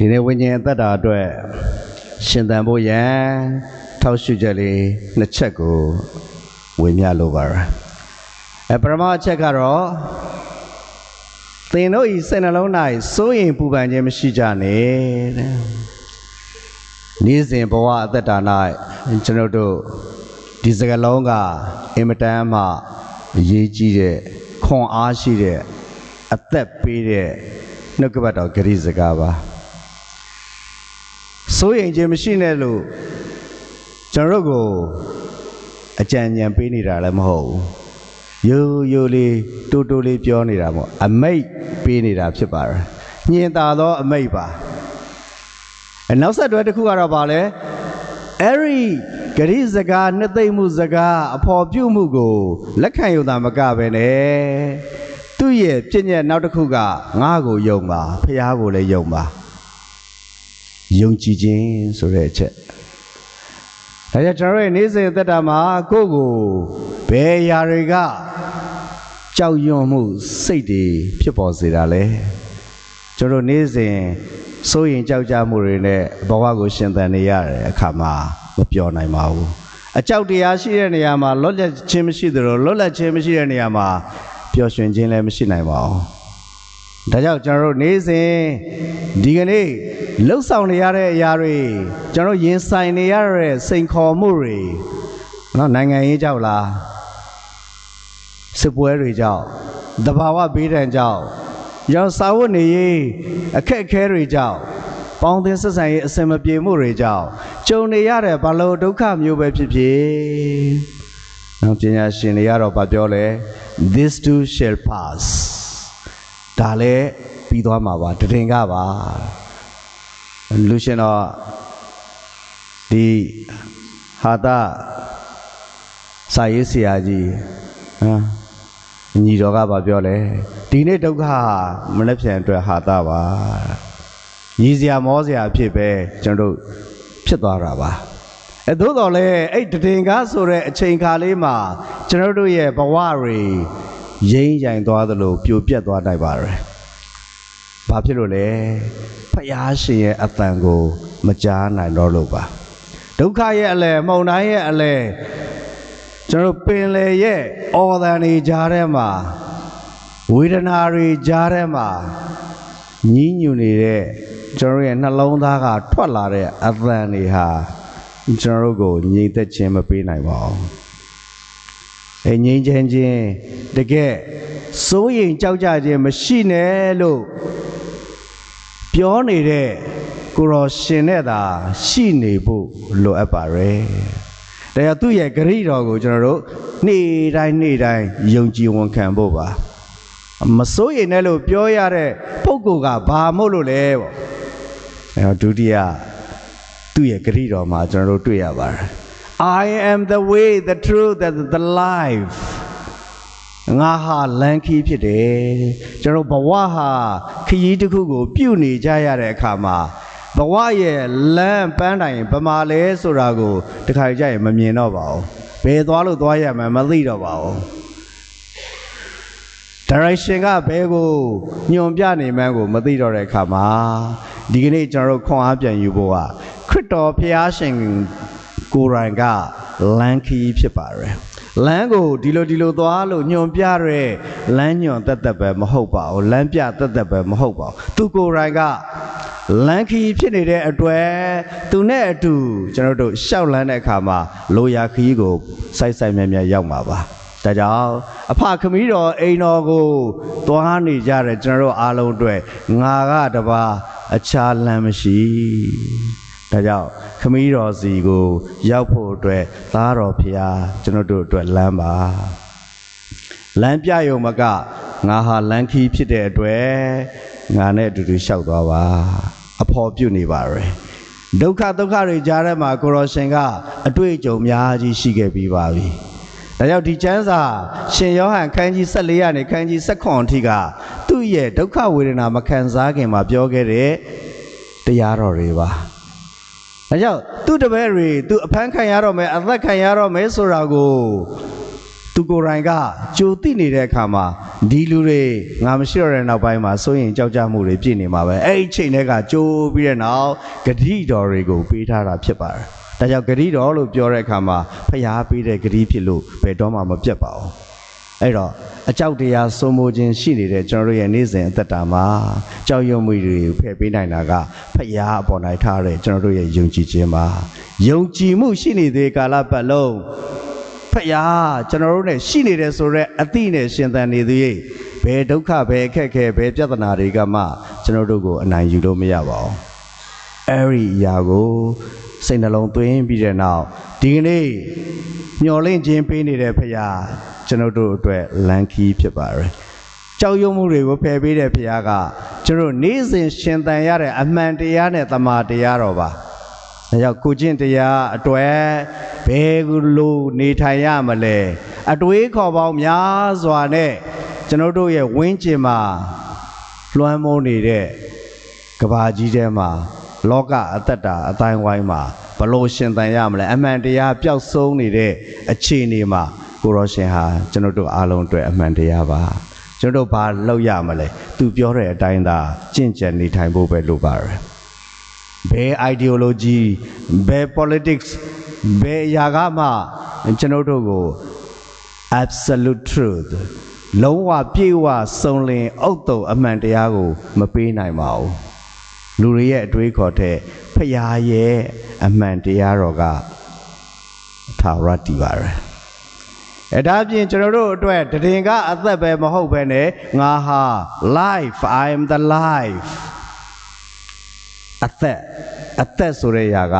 ဒီနေ့ဝိညာဉ်အသက်တာအတွက်ရှင်သန်ဖို့ရန်ထောက်ရှုချက်လေးနှစ်ချက်ကိုဝေမျှလိုပါရအဲပရမအချက်ကတော့သင်တို့ဤစိတ်နှလုံး၌စိုးရင်ပူပန်ခြင်းမရှိကြနဲ့တဲ့နေ့စဉ်ဘဝအသက်တာ၌ကျွန်တော်တို့ဒီစကလုံးကအင်မတန်မှအရေးကြီးတဲ့ခွန်အားရှိတဲ့အသက်ပေးတဲ့နှုတ်ကပတ်တော်ဂရိစကားပါ စိုးရင်ခြင်းမရှိနဲ့လို့ကျွန်တော်တို့ကိုအကြံဉာဏ်ပေးနေတာလည်းမဟုတ်ဘူးရိုးရိုးလေးတိုးတိုးလေးပြောနေတာပေါ့အမိတ်ပေးနေတာဖြစ်ပါတယ်ညင်သာသောအမိတ်ပါအနောက်ဆက်တွဲတစ်ခုကတော့ဗာလဲအဲ့ဒီဂရိစကားနှစ်သိမ့်မှုစကားအဖော်ပြုမှုကိုလက်ခံယူတာမကပဲနဲ့သူ့ရဲ့ပြည့်ညက်နောက်တစ်ခုကငါ့ကိုယုံပါဖះကိုလည်းယုံပါ ယုံကြည်ခြင်းဆိုတဲ့အချက်ဒါကြောင့်ကျွန်တော်ရဲ့နေ့စဉ်အသက်တာမှာကိုယ့်ကိုဘယ်အရာတွေကကြောက်ရွံ့မှုစိတ်တွေဖြစ်ပေါ်စေတာလဲကျွန်တော်နေ့စဉ်စိုးရင်ကြောက်ကြမှုတွေနဲ့ဘဝကိုရှင်သန်နေရတဲ့အခါမှာမပြောနိုင်ပါဘူးအကြောက်တရားရှိတဲ့နေရာမှာလွတ်လပ်ခြင်းမရှိသလိုလွတ်လပ်ခြင်းမရှိတဲ့နေရာမှာပျော်ရွှင်ခြင်းလည်းမရှိနိုင်ပါဘူး ဒါကြောင့်ကျွန်တော်တို့နေ့စဉ်ဒီကနေ့လှုပ်ဆောင်နေရတဲ့အရာတွေကျွန်တော်ရင်ဆိုင်နေရတဲ့စိန်ခေါ်မှုတွေနော်နိုင်ငံရေးကြောက်လားစစ်ပွဲတွေကြောက်တဘာဝဘေးဒဏ်ကြောက်ရောင်စာဝတ်နေရေးအခက်အခဲတွေကြောင့်ပေါင်းသင်းဆက်ဆံရေးအစင်မပြေမှုတွေကြောင့်ကြုံနေရတဲ့ဘလို့ဒုက္ခမျိုးပဲဖြစ်ဖြစ်နော်ပညာရှင်တွေကတော့ဗာပြောလဲ this too shall pass ဒါလည်းပြီးသွားမှာပါတရင်ကပါလူရှင်တော့ဒီဟာတာစာရေးဆရာကြီးဟမ်ညီတော်ကဘာပြောလဲဒီနေ့ဒုက္ခဟာမနှက်ပြန်အတွက်ဟာတာပါညီစရာမောစရာအဖြစ်ပဲကျွန်တော်တို့ဖြစ်သွားတာပါအဲသို့တော်လဲအဲ့တည်င်ကားဆိုတဲ့အချိန်ခါလေးမှာကျွန်တော်တို့ရဲ့ဘဝတွေ ရင်းရိုင်သွားသလိုပြိုပြက်သွားနိုင်ပါတယ်။ဘာဖြစ်လို့လဲ။ဖယားရှင်ရဲ့အတန်ကို မကြားနိုင်တော့လို့ပါ။ဒုက္ခရဲ့အလဲမှုန်တိုင်းရဲ့အလဲကျွန်တော်တို့ပင်လေရဲ့အော်တန်တွေကြားထဲမှာဝေဒနာတွေကြားထဲမှာညှိညူနေတဲ့ကျွန်တော်ရဲ့နှလုံးသားကထွက်လာတဲ့အသံတွေဟာကျွန်တော်တို့ကိုငြိမ်သက်ခြင်းမပေးနိုင်ပါဘူး။ အဲငြိမ်ချမ်းခြင်းတကယ်စိုးရင်ကြောက်ကြခြင်းမရှိနဲ့လို့ပြောနေတဲ့ကိုရောရှင်နဲ့သာရှိနေဖို့လိုအပ်ပါရဲ့။ဒါကြောင့်သူ့ရဲ့ဂရိတော်ကိုကျွန်တော်တို့နေ့တိုင်းနေ့တိုင်းယုံကြည်ဝန်ခံဖို့ပါ။မစိုးရင်နဲ့လို့ပြောရတဲ့ပုဂ္ဂိုလ်ကဘာမို့လို့လဲပေါ့။အဲတော့ဒုတိယသူ့ရဲ့ဂရိတော်မှာကျွန်တော်တို့တွေ့ရပါတယ်။ I am the way the truth and the life ငါဟာလန်ခီးဖြစ်တယ်ကျွန်တော်ဘဝဟာခရီးတစ်ခုကို ပြုတ်နေကြရတဲ့အခါမှာဘဝရဲ့လမ်းပန်းတိုင်ဗမာလဲဆိုတာကိုတခါကြရင်မမြင်တော့ပါဘူးဘယ်သွားလို့သွားရမှန်းမသိတော့ပါဘူး direction ကဘယ်ကိုညွန်ပြနေမှန်းကို မသိတော့တဲ့အခါမှာဒီကနေ့ကျွန်တော်တို့ခွန်အားပြန်ယူဖို့ကခရစ်တော်ဖျားရှင် ကိုယ်တိုင်ကလမ်းခီးဖြစ်ပါတယ်လမ်းကိုဒီလိုဒီလိုသွားလို့ညွန်ပြရဲလမ်းညွန်တက်တက်ပဲမဟုတ်ပါဘူးလမ်းပြတက်တက်ပဲမဟုတ်ပါဘူးသူကိုယ်တိုင်ကလမ်းခီးဖြစ်နေတဲ့အတွက်သူနဲ့အတူကျွန်တော်တို့ရှောက်လန်းတဲ့အခါမှာလိုရာခီးကိုစိုက်စိုက်မြဲမြဲရောက်မှာပါဒါကြောင့်အဖခမီးတော်အိမ်တော်ကိုသွားနေကြတဲ့ကျွန်တော်တို့အားလုံးအတွက်ငါကတပါအခြားလမ်းမရှိ ဒါကြောင့်ခမီးတော်စီကို ရောက်ဖို့အတွက်သားတော်ဖရာကျွန်တော်တို့အတွက်လမ်းပါလမ်းပြယုံမကငါဟာလမ်းခီးဖြစ်တဲ့အတွက်ငါနဲ့အတူတူလျှောက်သွားပါ အဖော်ပြုတ်နေပါရယ်ဒုက္ခဒုက္ခတွေကြားထဲမှာကိုရောရှင်ကအတွေ့အကြုံများကြီးရှိခဲ့ပြီးပါပြီဒါကြောင့်ဒီကျမ်းစာရှင်ယောဟန်ခန်းကြီး14ရာနေခန်းကြီး16အထိကသူ့ရဲ့ဒုက္ခဝေဒနာမခံစားခင်မှာပြောခဲ့တဲ့တရားတော်တွေပါ။ ဒါကြောင့်သူ့တပည့်တွေသူအဖမ်းခံရတော့မယ်အသက်ခံရတော့မယ်ဆိုတာကိုသူသူကိုယ်တိုင်ကကြိုသိနေတဲ့အခါမှာဒီလူတွေငါမရှိတော့တဲ့နောက်ပိုင်းမှာစိုးရင်ကြောက်ကြမှုတွေပြည့်နေမှာပဲအဲ့ဒီချိန်တွေကကြိုးပြီးတဲ့နောက်ဂတိတော်တွေကိုပေးထားတာဖြစ်ပါတယ်ဒါကြောင့်ဂတိတော်လို့ပြောတဲ့အခါမှာဖျားပေးတဲ့ဂတိဖြစ်လို့ဘယ်တော့မှမပြတ်ပါဘူး အဲ့တော့အကြောက်တရားစိုးမိုးခြင်းရှိနေတဲ့ကျွန်တော်တို့ရဲ့နေ့စဉ်အသက်တာမှာကြောက်ရွံ့မှုတွေကိုဖယ်ပေးနိုင်တာကဖျားအပေါ်၌ထားတဲ့ကျွန်တော်တို့ရဲ့ယုံကြည်ခြင်းပါယုံကြည်မှုရှိနေသေးကာလပတ်လုံးဖယားကျွန်တော်တို့ ਨੇ ရှိနေတယ်ဆိုတော့အတိနဲ့ရှင်သန်နေသေးဘယ်ဒုက္ခဘယ်အခက်ခဲဘယ်ပြဿနာတွေကမှကျွန်တော်တို့ကိုအနိုင်ယူလို့မရပါဘူး အဲ့ဒီအရာကိုစိတ်နှလုံးသွင်းပြီးတဲ့နောက်ဒီကနေ့မျော်လင့်ခြင်းပေးနေတဲ့ဖယားကျွန်တော်တို့အတွက်လန်ခီးဖြစ်ပါတယ်ကြောက်ရွံ့မှုတွေကိုဖယ်ပေးတဲ့ဖယားကကျွန်တော်တို့နေ့စဉ်ရှင်သန်ရတဲ့အမှန်တရားနဲ့တမာတရားတော်ပါဒါကြောင့်ကိုကျင့်တရားအတွက်ဘယ်လိုနေထိုင်ရမလဲအတွေးခေါ်ပေါင်းများစွာနဲ့ကျွန်တော်တို့ရဲ့ဝင်းကျင်မှာလွှမ်းမိုးနေတဲ့ကဘာကြီးထဲမှာ လောကအသက်တာအတိုင်းဝိုင်းမှာဘလို့ရှင်သန်ရမလဲအမှန်တရားပျောက်ဆုံးနေတဲ့အခြေအနေမှာကိုရောရှင်ဟာကျွန်တော်တို့အားလုံးအတွက်အမှန်တရားပါကျွန်တော်တို့ဘာလုပ်ရမလဲသူပြောတဲ့အတိုင်းသာကြင့်ကြံနေထိုင်ဖို့ပဲလိုပါတယ်ဘယ် ideology ဘယ် politics ဘယ်အရာကမှကျွန်တော်တို့ကို absolute truth လုံးဝပြေဝစုံလင်အုတ်တုံအမှန်တရားကို မပေးနိုင်ပါဘူး လူတွေရဲ့အတွေးခေါ်တဲ့ဖရာရဲ့အမှန်တရားတော်ကထာဝရတည်ပါတယ်အဲဒါအပြင်ကျွန်တော်တို့အတွက်တည်င်ကအသက်ပဲမဟုတ်ပဲနဲ့ငါဟာ life i am the life အသက်အသက်ဆိုတဲ့ຢာက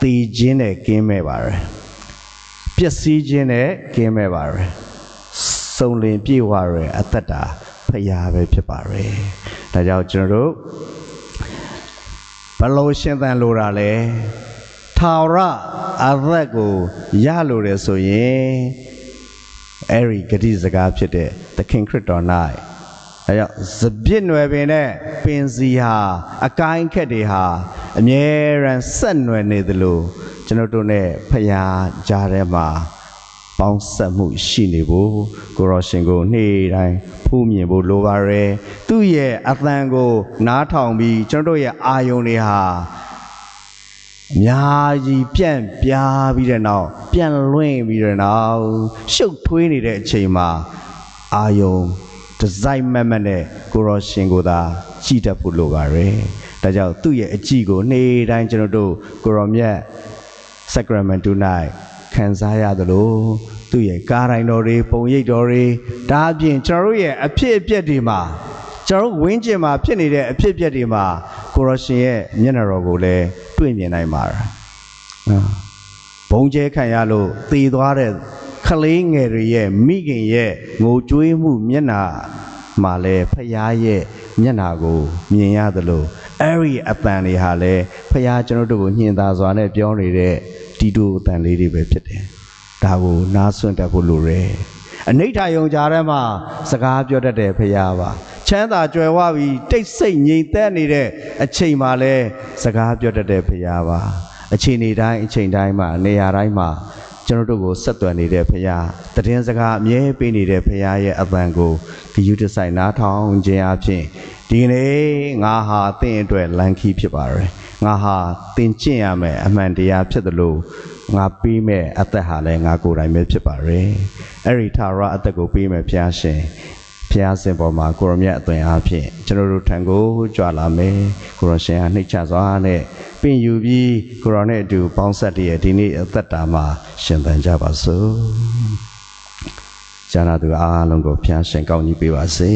တည်ခြင်းနဲ့ကင်းမဲ့ပါတယ်ပျက်စီးခြင်းနဲ့ကင်းမဲ့ပါတယ်စုံလင်ပြေဝရအသက်တာဖရာပဲဖြစ်ပါတယ်ဒါကြောင့်ကျွန်တော်တို့ ဘလို့ရှင်းသန်လိုတာလဲထာဝရအသက်ကိုရလိုတယ်ဆိုရင်အဲ့ဒီဂတိစကားဖြစ်တဲ့သခင်ခရစ်တော်၌အဲကြောင့်စပြစ်နွယ်ပင်နဲ့ပင်စီဟာအကိုင်းခက်တွေဟာအမြဲတမ်းဆက်နွယ်နေသလိုကျွန်တော်တို့ ਨੇ ဖျားကြားထဲမှာ ပေါင်းဆက်မှုရှိနေဖို့ကိုရောရှင်ကိုနေ့တိုင်းဖူးမြင်ဖို့လိုပါရယ်သူ့ရဲ့အသံကို နားထောင်ပြီးကျွန်တော်တို့ရဲ့အာယုန်တွေဟာအများကြီးပြန့်ပြားပြီးတဲ့နောက်ပြန့်လွင့်ပြီးတဲ့နောက်ရှုပ်ထွေးနေတဲ့အချိန်မှာအာယုန်ဒီဇိုင်းမက်မက်နဲ့ကိုရောရှင်ကိုသာကြည့်တတ်ဖို့လိုပါရယ်ဒါကြောင့်သူ့ရဲ့အကြည့်ကိုနေ့တိုင်းကျွန်တော်တို့ကိုရောမြတ် Sacramento night ခံစားရသလိုသူ့ရဲ့ကားတိုင်းတော်တွေပုံရိပ်တော်တွေဒါအပြင်ကျွန်တော်တို့ရဲ့အဖြစ်အပျက်တွေမှာကျွန်တော်တို့ဝင်းကျင်မှာဖြစ်နေတဲ့အဖြစ်အပျက်တွေမှာကိုရရှင်ရဲ့မျက်နှာတော်ကိုလည်းတွေ့မြင်နိုင်ပါလားနော်ဘုံကျဲခံရလို့သေသွားတဲ့ခလေးငယ်တွေရဲ့မိခင်ရဲ့ငိုကြွေးမှုမျက်နှာမှာလည်းဖရားရဲ့မျက်နှာကိုမြင်ရသလိုအဲ့ဒီအပန်တွေဟာလည်းဖရားကျွန်တော်တို့ကိုညှင်သာစွာနဲ့ပြောနေတဲ့ တီတူအတန်လေးတွေပဲဖြစ်တယ်။ဒါကိုနားဆွင့်တတ်ဖို့လိုတယ်။အနိဋ္ဌာယုံကြားထဲမှာစကားပြောတတ်တယ်ဖရားပါ။ချမ်းသာကြွယ်ဝပြီးတိတ်ဆိတ်ငြိမ်သက်နေတဲ့အချိန်မှာလဲစကားပြောတတ်တယ်ဖရားပါ။အချိန်နေတိုင်းအချိန်တိုင်းမှာနေရာတိုင်းမှာကျွန်တော်တို့ကိုဆက်သွယ်နေတဲ့ဖရားတည်င်းစကားအမြဲပေးနေတဲ့ဖရားရဲ့အပံကိုဂယုတဆိုင်နားထောင်ခြင်းအပြင်ဒီကနေ့ငါဟာတင့်အတွက်လန်ခီဖြစ်ပါရယ် ငါဟာတင်ကျင့်ရမယ်အမှန်တရားဖြစ်တယ်လို့ငါပြီးမဲ့အသက်ဟာလည်းငါကိုယ်တိုင်ပဲဖြစ်ပါရယ်အဲ့ဒီထာဝရအသက်ကိုပြီးမဲ့ဘုရားရှင်ဘုရားရှင်ပေါ်မှာကိုရမြတ်အသွင်အားဖြင့်ကျွန်တော်တို့ထံကိုကြွလာမယ်ကိုရရှင်ဟာနှိတ်ချစွာနဲ့ပင်ယူပြီးကိုရောနဲ့အတူပေါင်းဆက်တည်းရဲ့ဒီနေ့အသက်တာမှာရှင်သန်ကြပါစို့ကျမ်းနာသူအားလုံးကိုဘုရားရှင်ကောင်းကြီးပေးပါစေ